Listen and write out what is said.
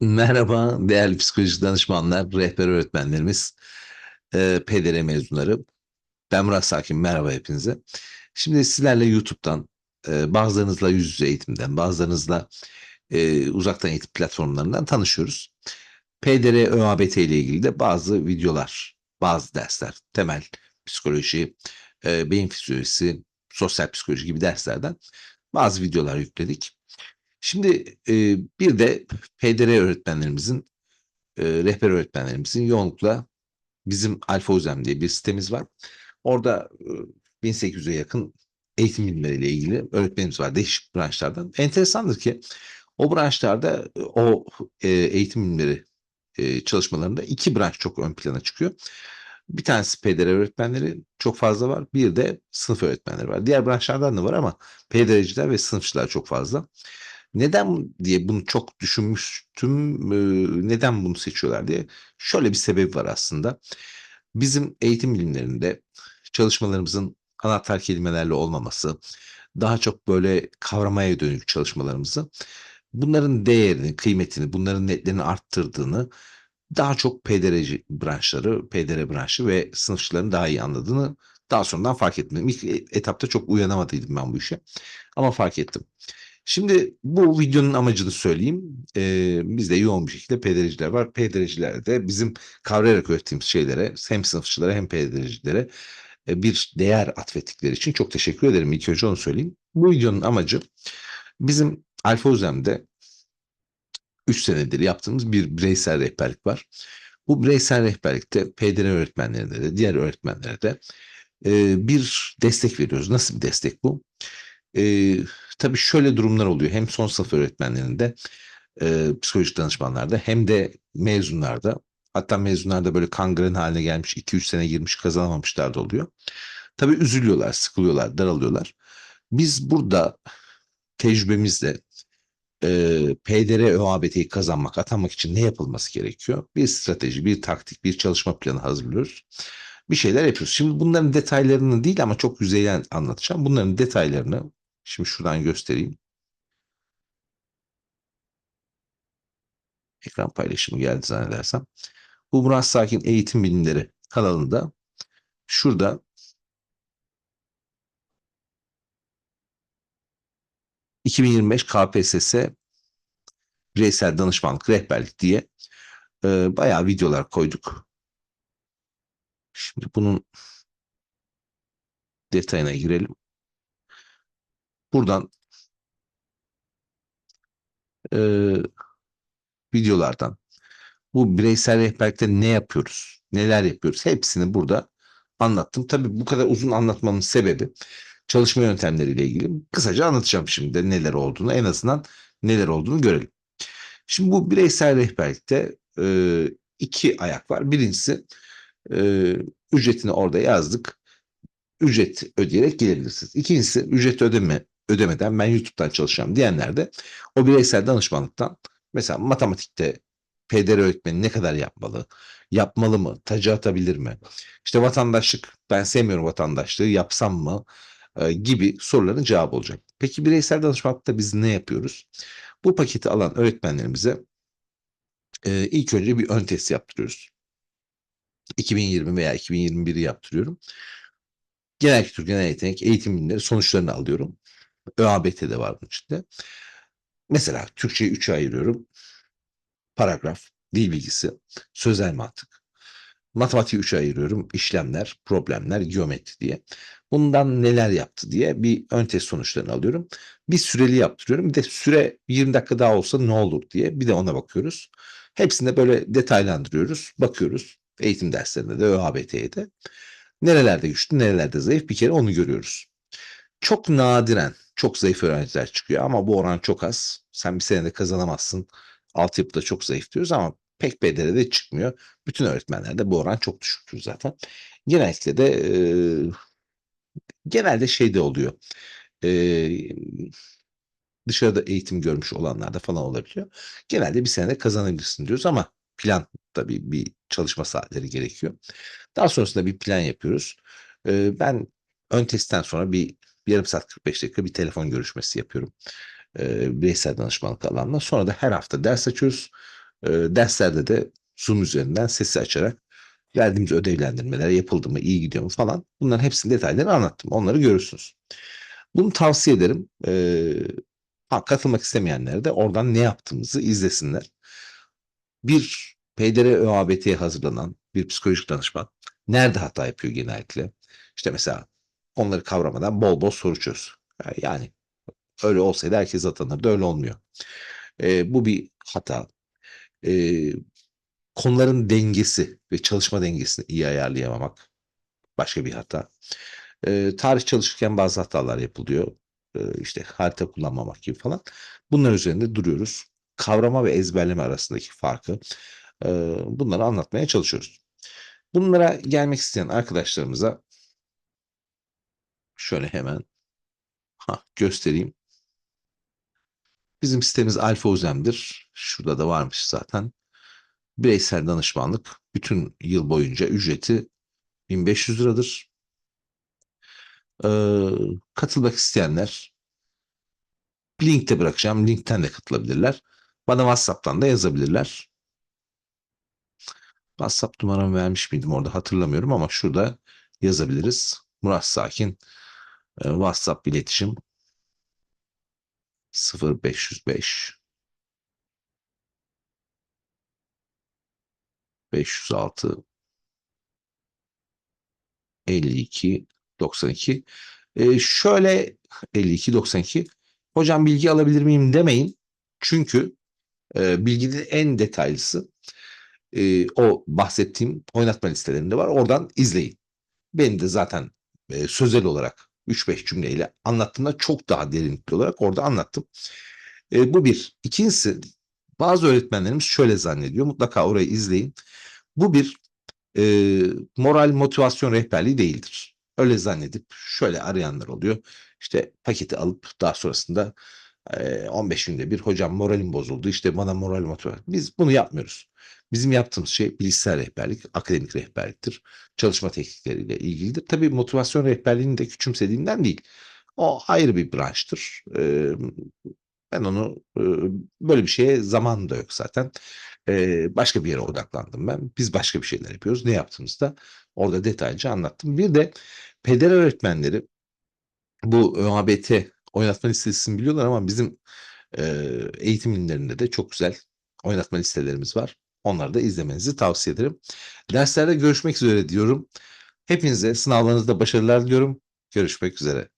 Merhaba değerli psikolojik danışmanlar, rehber öğretmenlerimiz, eee PDR mezunları. Ben Murat Sakin, merhaba hepinize. Şimdi sizlerle YouTube'dan, eee, bazılarınızla yüz yüze eğitimden, bazılarınızla eee, uzaktan eğitim platformlarından tanışıyoruz. PDR, ÖABT ile ilgili de bazı videolar, bazı dersler, temel psikoloji, eee, beyin fizyolojisi, sosyal psikoloji gibi derslerden bazı videolar yükledik. Şimdi eee, bir de PDR öğretmenlerimizin, eee, rehber öğretmenlerimizin yoğunlukla bizim Alfa Uzem diye bir sitemiz var. Orada ııı, 1800'e yakın eğitim bilimleriyle ilgili öğretmenimiz var değişik branşlardan. Enteresandır ki o branşlarda o eee, eğitim bilimleri eee, çalışmalarında iki branş çok ön plana çıkıyor. Bir tanesi PDR öğretmenleri çok fazla var. Bir de sınıf öğretmenleri var. Diğer branşlardan da var ama PDR'ciler ve sınıfçılar çok fazla. Neden diye bunu çok düşünmüştüm. Neden bunu seçiyorlar diye. Şöyle bir sebebi var aslında. Bizim eğitim bilimlerinde çalışmalarımızın anahtar kelimelerle olmaması, daha çok böyle kavramaya dönük çalışmalarımızı, bunların değerini, kıymetini, bunların netlerini arttırdığını, daha çok PDR'ci branşları, PDR branşı ve sınıfçıların daha iyi anladığını daha sonradan fark ettim. İlk e etapta çok uyanamadıydım ben bu işe ama fark ettim. Şimdi bu videonun amacını söyleyeyim. Eee, bizde yoğun bir şekilde PDR'ciler var. PDR'ciler de bizim kavrayarak öğrettiğimiz şeylere hem sınıfçılara hem PDR'cilere eee, bir değer atfettikleri için çok teşekkür ederim. İlk önce onu söyleyeyim. Bu videonun amacı bizim Alfa Uzem'de 3 senedir yaptığımız bir bireysel rehberlik var. Bu bireysel rehberlikte PDR öğretmenlerine de diğer öğretmenlere de eee, bir destek veriyoruz. Nasıl bir destek bu? Eee, tabii şöyle durumlar oluyor. Hem son sınıf öğretmenlerinde, eee, psikolojik danışmanlarda hem de mezunlarda hatta mezunlarda böyle kangren haline gelmiş 2-3 sene girmiş kazanamamışlar da oluyor. Tabii üzülüyorlar, sıkılıyorlar, daralıyorlar. Biz burada tecrübemizle eee PDR ÖABT'yi kazanmak, atanmak için ne yapılması gerekiyor? Bir strateji, bir taktik, bir çalışma planı hazırlıyoruz. Bir şeyler yapıyoruz. Şimdi bunların detaylarını değil ama çok yüzeyden anlatacağım. Bunların detaylarını şimdi şuradan göstereyim. Ekran paylaşımı geldi zannedersem. Bu Murat Sakin Eğitim Bilimleri kanalında şurada ...2025 KPSS bireysel danışmanlık rehberlik diye eee, bayağı videolar koyduk. Şimdi bunun detayına girelim. Buradan eee, videolardan bu bireysel rehberlikte ne yapıyoruz, neler yapıyoruz hepsini burada anlattım. Tabii bu kadar uzun anlatmamın sebebi çalışma yöntemleriyle ilgili. Kısaca anlatacağım şimdi neler olduğunu en azından neler olduğunu görelim. Şimdi bu bireysel rehberlikte eee, iki ayak var. Birincisi eee, ücretini orada yazdık. Ücret ödeyerek gelebilirsiniz. İkincisi ücret ödeme ödemeden ben YouTube'dan çalışacağım diyenler de o bireysel danışmanlıktan mesela matematikte PDR öğretmeni ne kadar yapmalı? Yapmalı mı? Tacı atabilir mi? İşte vatandaşlık ben sevmiyorum vatandaşlığı yapsam mı? Eee, gibi soruların cevabı olacak. Peki bireysel danışmanlıkta biz ne yapıyoruz? Bu paketi alan öğretmenlerimize eee, ilk önce bir ön test yaptırıyoruz. 2020 veya 2021'i yaptırıyorum. Genel kültür, genel yetenek, eğitim bilimleri sonuçlarını alıyorum. ÖABT de var bunun içinde. Mesela Türkçeyi 3'e ayırıyorum. Paragraf, dil bilgisi, sözel mantık. Matematiği 3'e ayırıyorum. İşlemler, problemler, geometri diye. Bundan neler yaptı diye bir ön test sonuçlarını alıyorum. Bir süreli yaptırıyorum. Bir de süre 20 dakika daha olsa ne olur diye bir de ona bakıyoruz. Hepsinde böyle detaylandırıyoruz, bakıyoruz. Eğitim derslerinde de ÖABT'ye de. Nerelerde güçlü, nerelerde zayıf bir kere onu görüyoruz. Çok nadiren çok zayıf öğrenciler çıkıyor ama bu oran çok az. Sen bir senede kazanamazsın. Altyapıda çok zayıf diyoruz ama pek PDR'de çıkmıyor. Bütün öğretmenlerde bu oran çok düşüktür zaten. Genellikle de eee, genelde şey de oluyor. Eee, dışarıda eğitim görmüş olanlarda falan olabiliyor. Genelde bir senede kazanabilirsin diyoruz ama plan tabii bir çalışma saatleri gerekiyor. Daha sonrasında bir plan yapıyoruz. Eee, ben ön testten sonra bir yarım saat 45 dakika bir telefon görüşmesi yapıyorum. eee, bireysel danışmanlık alanına. Sonra da her hafta ders açıyoruz. Eee, derslerde de Zoom üzerinden sesi açarak verdiğimiz ödevlendirmeler yapıldı mı, iyi gidiyor mu falan bunların hepsinin detaylarını anlattım. Onları görürsünüz. Bunu tavsiye ederim. Ha, katılmak istemeyenler de oradan ne yaptığımızı izlesinler. Bir PDR ÖABT'ye hazırlanan bir psikolojik danışman nerede hata yapıyor genellikle? İşte mesela onları kavramadan bol bol soru çöz. E, Yani öyle olsaydı herkes atanırdı. Öyle olmuyor. Eee, bu bir hata. Eee, konuların dengesi ve çalışma dengesini iyi ayarlayamamak başka bir hata. Eee, tarih çalışırken bazı hatalar yapılıyor. Eee, işte harita kullanmamak gibi falan. Bunlar üzerinde duruyoruz. Kavrama ve ezberleme arasındaki farkı eee, bunları anlatmaya çalışıyoruz. Bunlara gelmek isteyen arkadaşlarımıza şöyle hemen hah, göstereyim. Bizim sitemiz Alfa Uzem'dir. Şurada da varmış zaten. Bireysel danışmanlık bütün yıl boyunca ücreti 1500 liradır. Eee, katılmak isteyenler linkte bırakacağım. Linkten de katılabilirler. Bana WhatsApp'tan da yazabilirler. WhatsApp numaramı vermiş miydim orada hatırlamıyorum ama şurada yazabiliriz. Murat Sakin WhatsApp iletişim 0505 506 52 92 e, şöyle 52 92 hocam bilgi alabilir miyim demeyin. Çünkü e, bilginin en detaylısı e, o bahsettiğim oynatma listelerinde var. Oradan izleyin. Benim de zaten e, sözel olarak 3-5 cümleyle anlattığımda çok daha derinlikli olarak orada anlattım. E, bu bir. İkincisi bazı öğretmenlerimiz şöyle zannediyor. Mutlaka orayı izleyin. Bu bir e, moral motivasyon rehberliği değildir. Öyle zannedip şöyle arayanlar oluyor. İşte paketi alıp daha sonrasında 15 günde bir hocam moralim bozuldu. İşte bana moral motivasyon. Biz bunu yapmıyoruz. Bizim yaptığımız şey bilişsel rehberlik, akademik rehberliktir. Çalışma teknikleriyle ilgilidir. Tabii motivasyon rehberliğini de küçümsediğimden değil. O ayrı bir branştır. Ben onu böyle bir şeye zaman da yok zaten. Başka bir yere odaklandım ben. Biz başka bir şeyler yapıyoruz. Ne yaptığımızı da orada detaylıca anlattım. Bir de peder öğretmenleri bu ÖABT oynatma listesini biliyorlar ama bizim e, eğitim ünlerinde de çok güzel oynatma listelerimiz var. Onları da izlemenizi tavsiye ederim. Derslerde görüşmek üzere diyorum. Hepinize sınavlarınızda başarılar diliyorum. Görüşmek üzere.